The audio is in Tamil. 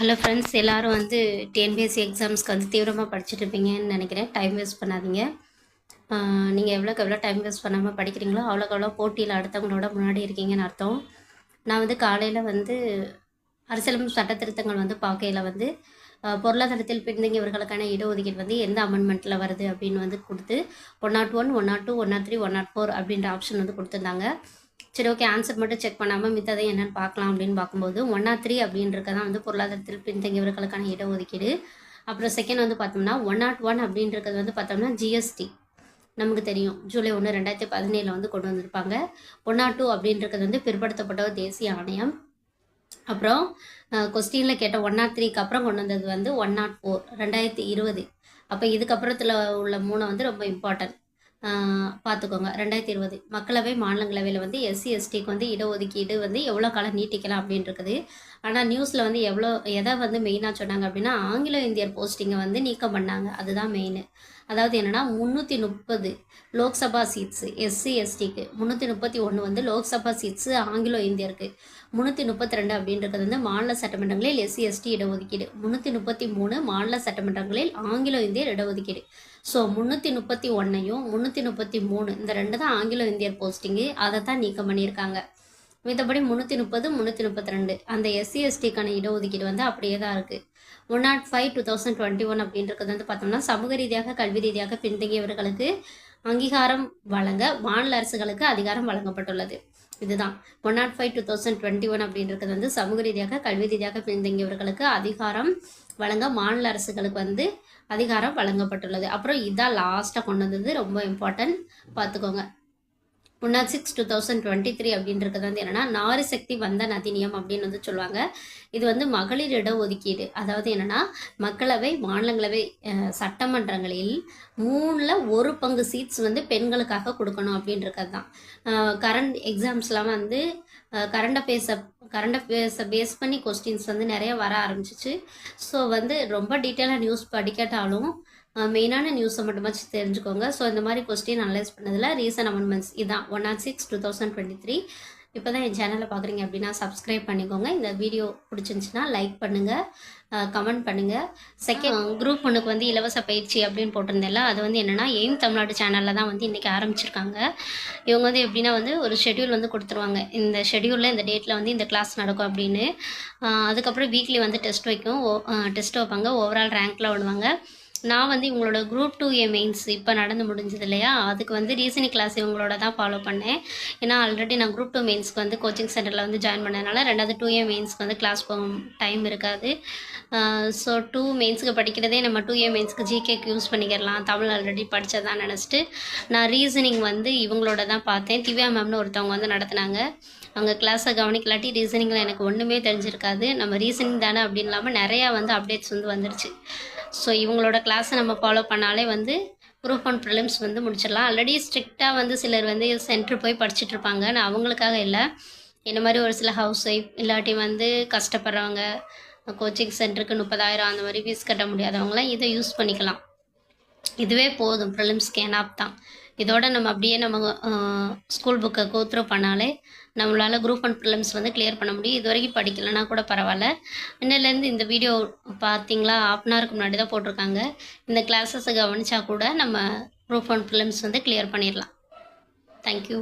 ஹலோ ஃப்ரெண்ட்ஸ் எல்லாரும் வந்து டிஎன்பிஎஸ்சி எக்ஸாம்ஸ்க்கு வந்து தீவிரமாக படிச்சுட்டு இருப்பீங்கன்னு நினைக்கிறேன். டைம் வேஸ்ட் பண்ணாதீங்க. நீங்கள் எவ்வளோக்கு எவ்வளோ டைம் வேஸ்ட் பண்ணாமல் படிக்கிறீங்களோ அவ்வளோக்கு எவ்வளோ போட்டியில் அடுத்தவங்களோட முன்னாடி இருக்கீங்கன்னு அர்த்தம். நான் வந்து காலையில் வந்து அரசியலமைப்பு சட்ட திருத்தங்கள் வந்து பார்க்கையில் வந்து பொருளாதாரத்தில் பின்தங்கியவர்களுக்கான இடஒதுக்கீடு வந்து எந்த அமெண்ட்மெண்ட்டில் வருது அப்படின்னு வந்து கொடுத்து one naught one one naught two one naught three one naught four அப்படின்ற ஆப்ஷன் வந்து கொடுத்துருந்தாங்க. சரி ஓகே ஆன்சர் மட்டும் செக் பண்ணாமல் மித்ததை என்னென்னு பார்க்கலாம் அப்படின்னு பார்க்கும்போது ஒன்னா த்ரீ அப்படின்றது தான் வந்து பொருளாதாரத்தில் பின்தங்கியவர்களுக்கான இடஒதுக்கீடு. அப்புறம் செகண்ட் வந்து பார்த்தோம்னா ஒன் நாட் ஒன் அப்படின்றது வந்து பார்த்தோம்னா ஜிஎஸ்டி நமக்கு தெரியும். ஜூலை ஒன்று ரெண்டாயிரத்தி பதினேழில் வந்து கொண்டு வந்திருப்பாங்க. ஒன் நாட் டூ அப்படின்றது வந்து பிற்படுத்தப்பட்ட ஒரு தேசிய ஆணையம். அப்புறம் கொஸ்டினில் கேட்ட ஒன் நாட் த்ரீக்கு அப்புறம் கொண்டு வந்தது வந்து ஒன் நாட் ஃபோர் ரெண்டாயிரத்தி இருபது. அப்போ இதுக்கப்புறத்தில் உள்ள மூணு வந்து ரொம்ப இம்பார்ட்டன்ட் பார்த்துக்கோங்க ரெண்டாயிரத்தி இருபது. மக்களவை மாநிலங்களவையில் வந்து எஸ்சி எஸ்டிக்கு வந்து இடஒதுக்கீடு வந்து எவ்வளோ காலம் நீட்டிக்கலாம் அப்படின்னு இருக்குது ஆனால் நியூஸில் வந்து எவ்வளோ எதை வந்து மெயினாக சொன்னாங்க அப்படின்னா ஆங்கில இந்தியர் போஸ்டிங்கை வந்து நீக்கம் பண்ணாங்க. அதுதான் மெயின் அதாவது என்னென்னா முந்நூற்றி முப்பது லோக்சபா சீட்ஸு எஸ்சி எஸ்டிக்கு முந்நூற்றி முப்பத்தி ஒன்று வந்து லோக்சபா சீட்ஸு ஆங்கிலோ இந்தியருக்கு. முந்நூற்றி முப்பத்தி ரெண்டு அப்படின்றது வந்து மாநில சட்டமன்றங்களில் எஸ்சி எஸ்டி இடஒதுக்கீடு. முந்நூற்றி முப்பத்தி மூணு மாநில சட்டமன்றங்களில் ஆங்கிலோ இந்தியர் இடஒதுக்கீடு. ஸோ முந்நூற்றி முப்பத்தி ஒன்றையும் முந்நூற்றி முப்பத்தி மூணு இந்த ரெண்டு தான் ஆங்கிலோ இந்தியர் போஸ்டிங்கு அதை தான் நீக்கம் பண்ணியிருக்காங்க. மித்தபடி முந்நூற்றி முப்பது முந்நூற்றி முப்பத்தி ரெண்டு. அந்த எஸ்சி எஸ்டிக்கான இடஒதுக்கீடு வந்து அப்படியே தான் இருக்குது one naught five two thousand twenty one அப்படின்றது வந்து பார்த்தோம்னா சமூக ரீதியாக கல்வி ரீதியாக பின்தங்கியவர்களுக்கு அங்கீகாரம் வழங்க மாநில அரசுகளுக்கு அதிகாரம் வழங்கப்பட்டுள்ளது. இதுதான். One naught five two thousand twenty one அப்படின்றது வந்து சமூக ரீதியாக கல்வி ரீதியாக பின்தங்கியவர்களுக்கு அதிகாரம் வழங்க மாநில அரசுகளுக்கு வந்து அதிகாரம் வழங்கப்பட்டுள்ளது. அப்புறம் இதான் லாஸ்ட்டாக கொண்டு வந்தது. ரொம்ப இம்பார்ட்டன்ட் பார்த்துக்கோங்க. One six two thousand twenty three அப்படின்றது வந்து என்னென்னா நாரிசக்தி வந்தன் அதிநியம் அப்படின்னு வந்து சொல்லுவாங்க. இது வந்து மகளிர் இட ஒதுக்கீடு அதாவது என்னென்னா மக்களவை மாநிலங்களவை சட்டமன்றங்களில் மூணில் ஒரு பங்கு சீட்ஸ் வந்து பெண்களுக்காக கொடுக்கணும் அப்படின்றது தான் கரண்ட் எக்ஸாம்ஸ்லாம் வந்து கரண்ட் அஃபேர்ஸை கரண்ட் அஃபேர்ஸை பேஸ் பண்ணி கொஸ்டின்ஸ் வந்து நிறைய வர ஆரம்பிச்சிச்சு. ஸோ வந்து ரொம்ப டீட்டெயிலாக நியூஸ் படிக்கட்டாலும் மெயினான நியூஸை மட்டுமாச்சும் தெரிஞ்சுக்கோங்க. ஸோ இந்த மாதிரி கொஸ்டின் அனலைஸ் பண்ணதில் ரீசன் அமெண்ட்மெண்ட்ஸ் இதான். One naught six two thousand twenty three இப்போ தான் என் சேனலை பார்க்குறீங்க அப்படின்னா சப்ஸ்கிரைப் பண்ணிக்கோங்க. இந்த வீடியோ பிடிச்சிருந்துச்சுன்னா லைக் பண்ணுங்கள் கமெண்ட் பண்ணுங்கள் செகண்ட் குரூப் ஒன்றுக்கு வந்து இலவச பயிற்சி அப்படின்னு போட்டிருந்தேன்ல அது வந்து என்னென்னா எய்ம் தமிழ்நாடு சேனலில் தான் வந்து இன்றைக்கி ஆரம்பிச்சிருக்காங்க. இவங்க வந்து எப்படின்னா வந்து ஒரு ஷெட்யூல் வந்து கொடுத்துருவாங்க. இந்த ஷெட்யூலில் இந்த டேட்டில் வந்து இந்த கிளாஸ் நடக்கும் அப்படின்னு. அதுக்கப்புறம் வீக்லி வந்து டெஸ்ட் வைக்கும். டெஸ்ட் வைப்பாங்க. ஓவரால் ரேங்க்கில் விடுவாங்க நான் வந்து இவங்களோட குரூப் டூ ஏ மெயின்ஸ் இப்போ நடந்து முடிஞ்சது இல்லையா? அதுக்கு வந்து ரீசனிங் கிளாஸ் இவங்களோட தான் ஃபாலோ பண்ணேன். ஏன்னா ஆல்ரெடி நான் குரூப் டூ மெயின்ஸ்க்கு வந்து கோச்சிங் சென்டரில் வந்து ஜாயின் பண்ணதுனால ரெண்டாவது டூ ஏ மெயின்ஸ்க்கு வந்து கிளாஸ் போகும் டைம் இருக்காது. ஸோ டூ மெயின்ஸுக்கு படிக்கிறதே நம்ம டூ ஏ மெயின்ஸ்க்கு ஜிகேக்கு யூஸ் பண்ணிக்கிறலாம். தமிழ் ஆல்ரெடி படித்ததான் நினச்சிட்டு நான் ரீசனிங் வந்து இவங்களோட தான் பார்த்தேன். திவ்யா மேம்னு ஒருத்தவங்க வந்து நடத்துனாங்க. அவங்க கிளாஸை கவனிக்கலாட்டி ரீசனிங்கில் எனக்கு ஒன்றுமே தெரிஞ்சிருக்காது. நம்ம ரீசனிங் தானே அப்படின்னு இல்லாமல் நிறையா வந்து அப்டேட்ஸ் வந்து வந்துருச்சு. ஸோ இவங்களோட கிளாஸை நம்ம ஃபாலோ பண்ணாலே வந்து ப்ரூஃப் அண்ட் ப்ரிலிம்ஸ் வந்து முடிச்சிடலாம். ஆல்ரெடி ஸ்ட்ரிக்டாக வந்து சிலர் வந்து சென்டர் போய் படிச்சுட்டு இருப்பாங்க. நான் அவங்களுக்காக இல்லை. என்ன மாதிரி ஒரு சில ஹவுஸ் ஒய்ஃப் இல்லாட்டி வந்து கஷ்டப்படுறவங்க கோச்சிங் சென்டருக்கு முப்பதாயிரம் அந்த மாதிரி ஃபீஸ் கட்ட முடியாதவங்களாம் இதை யூஸ் பண்ணிக்கலாம். இதுவே போதும். ப்ரிலிம்ஸ்க்கு ஆப் தான். இதோட நம்ம அப்படியே நம்ம ஸ்கூல் புக்கை கோத்ரூ பண்ணாலே நம்மளால் குரூப் அண்ட் ப்ரிலிம்ஸ் வந்து கிளியர் பண்ண முடியும். இது வரைக்கும் படிக்கலைன்னா கூட பரவாயில்ல. இன்னிலேருந்து இந்த வீடியோ பார்த்தீங்களா? ஆஃப் அன் ஹவருக்கு முன்னாடி தான் போட்டிருக்காங்க. இந்த கிளாஸஸை கவனித்தா கூட நம்ம குரூப் அண்ட் ப்ரிலிம்ஸ் வந்து கிளியர் பண்ணிடலாம். Thank you